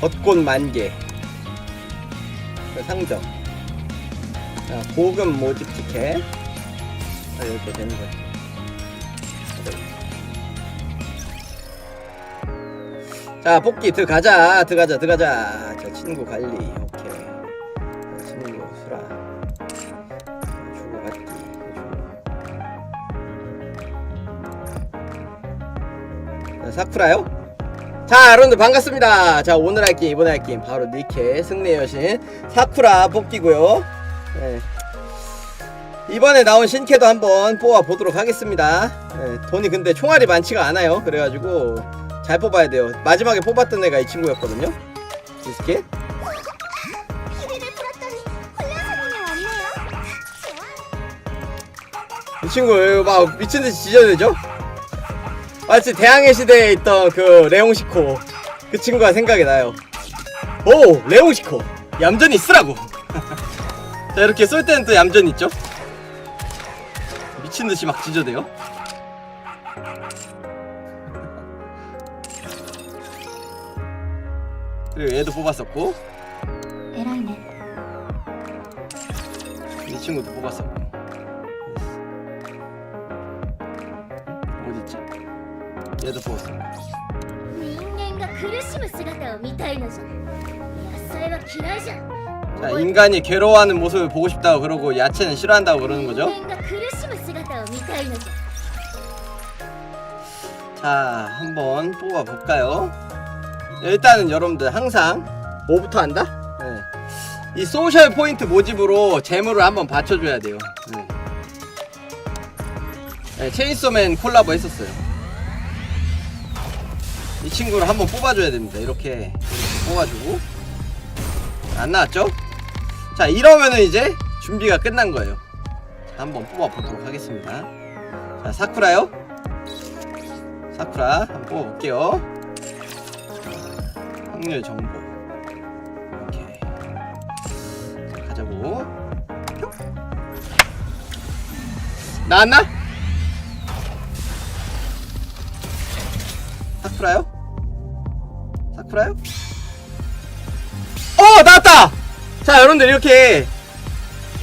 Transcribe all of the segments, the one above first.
벚꽃 만개. 그 상점. 자, 고급 모집 티켓. 아, 이렇게 되는 거야 자 뽑기 들어가자. 들어가자 들어가자. 자 친구 관리. 오케이. 자, 친구 수라. 주고 받기 주고. 자, 사쿠라요? 자 여러분들 반갑습니다. 자 오늘 할 게임 이번에 할 게임 바로 니케 승리의 여신 사쿠라 뽑기고요. 네. 이번에 나온 신캐도 한번 뽑아 보도록 하겠습니다. 네, 돈이 근데 총알이 많지가 않아요. 그래가지고 잘 뽑아야 돼요. 마지막에 뽑았던 애가 이 친구였거든요. 왔네요. 이 친구 막 미친듯이 지져내죠? 마치 대항해 시대에 있던 그 레옹시코. 그 친구가 생각이 나요. 오 레옹시코. 얌전히 쓰라고. 자 이렇게 쏠 때는 또 얌전히 있죠? 미친듯이 막 지져대요? 그리고 얘도 뽑았었고. 에라이네. 이 친구도 뽑았었고 얘도 뽑았어 人間が苦しむ姿を見たいのじゃ。野菜は嫌いじゃ。 자 인간이 괴로워하는 모습을 보고 싶다고 그러고 야채는 싫어한다고 그러는 거죠 人間が苦しむ姿を見たいのじゃ。 자 한번 뽑아볼까요 일단은 여러분들 항상 뭐부터 한다? 네. 이 소셜 포인트 모집으로 재물을 한번 받쳐줘야 돼요 네. 네, 체인소맨 콜라보 했었어요 이 친구를 한번 뽑아줘야 됩니다. 이렇게, 이렇게 뽑아주고. 안 나왔죠? 자 이러면은 이제 준비가 끝난 거예요. 자, 한번 뽑아보도록 하겠습니다. 자 사쿠라요? 사쿠라 한번 뽑아볼게요. 확률 정보. 자, 가자고. 뿅. 나왔나? 사쿠라요? 사쿠라요? 어 나왔다! 자 여러분들 이렇게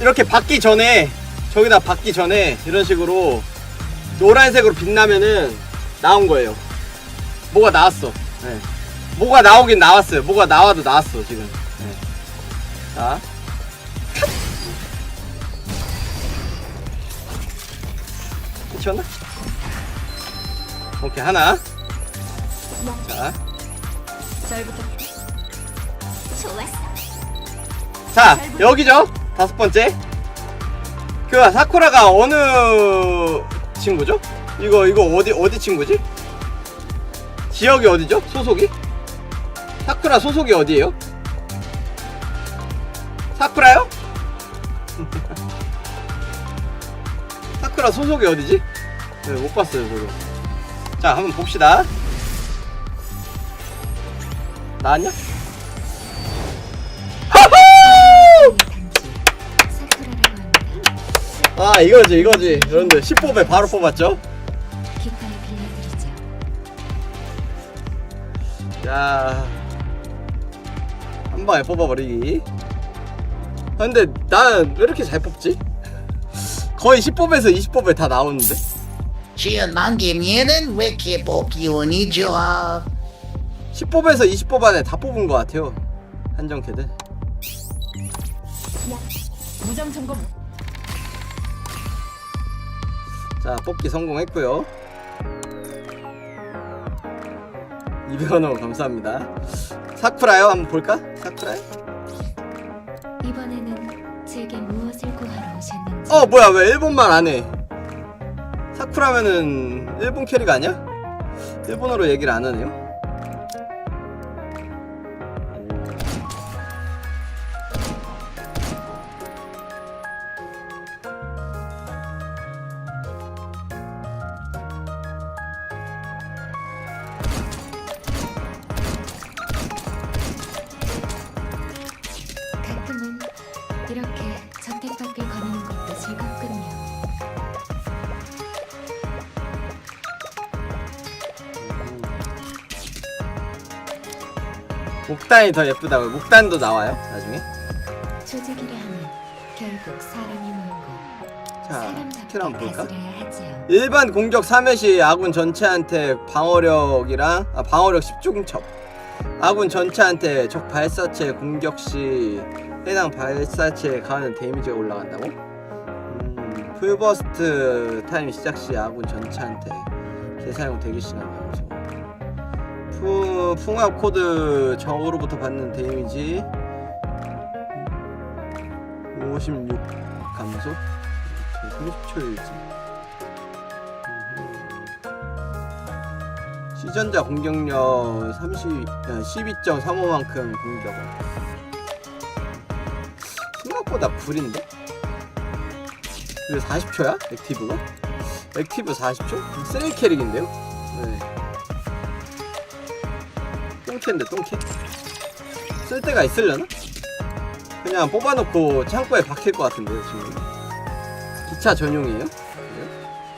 이렇게 받기 전에 저기다 받기 전에 이런 식으로 노란색으로 빛나면은 나온 거예요. 뭐가 나왔어. 네. 뭐가 나오긴 나왔어요. 뭐가 나와도 나왔어 지금. 네. 자. 미쳤나? 오케이 하나. 자, 잘 부탁해. 좋았어. 자 여기죠. 다섯 번째. 그 사쿠라가 어느 친구죠? 이거 이거 어디 어디 친구지? 지역이 어디죠? 소속이? 사쿠라 소속이 어디예요? 사쿠라요? 사쿠라 소속이 어디지? 네, 못 봤어요 저거. 자 한번 봅시다. 나왔냐? 아 이거지 이거지 여러분들 10뽑에 바로 뽑았죠? 깃발을 빌려드리죠. 자, 한 방에 뽑아버리기. 아, 근데 난 왜 이렇게 잘 뽑지? 거의 10뽑에서 20뽑에 다 나오는데? 지연 만개면은 왜 이렇게 뽑기 운이 좋아? 10뽑에서 20뽑 안에 다 뽑은 것 같아요. 한정캐들. 무장 점검. 자, 뽑기 성공했고요. 200원 감사합니다. 사쿠라요? 한번 볼까? 사쿠라요? 이번에는 제게 무엇을 구하러 오셨는지. 어, 뭐야, 왜 일본말 안 해? 사쿠라면은 일본 캐릭 아니야? 일본어로 얘기를 안 하네요? 가끔은 이렇게 저택밖을 거니는 것도 즐겁군요. 목단이 더 예쁘다고요? 목단도 나와요 나중에? 조직이라 하면 결국 사람이 물고 자 스킬 한번 볼까? 일반 공격 3회 시 아군 전체한테 방어력이랑 아, 방어력 10중첩. 아군 전체한테 적 발사체 공격 시 해당 발사체에 가하는 데미지가 올라간다고? 음, 풀버스트 타임 시작 시 아군 전체한테 재사용 대기 시간 감소 푸, 풍압 코드 적으로부터 받는 데미지. 56 감소 30초 유지 시전자 공격력 30, 아, 12.35만큼 공격을 생각보다 구린데? 근데 40초야? 액티브가? 액티브 40초? 쓰레기 캐릭인데요? 네. 똥캐인데 똥캐? 쓸 데가 있으려나? 그냥 뽑아놓고 창고에 박힐 것 같은데요 지금 기차 전용이에요?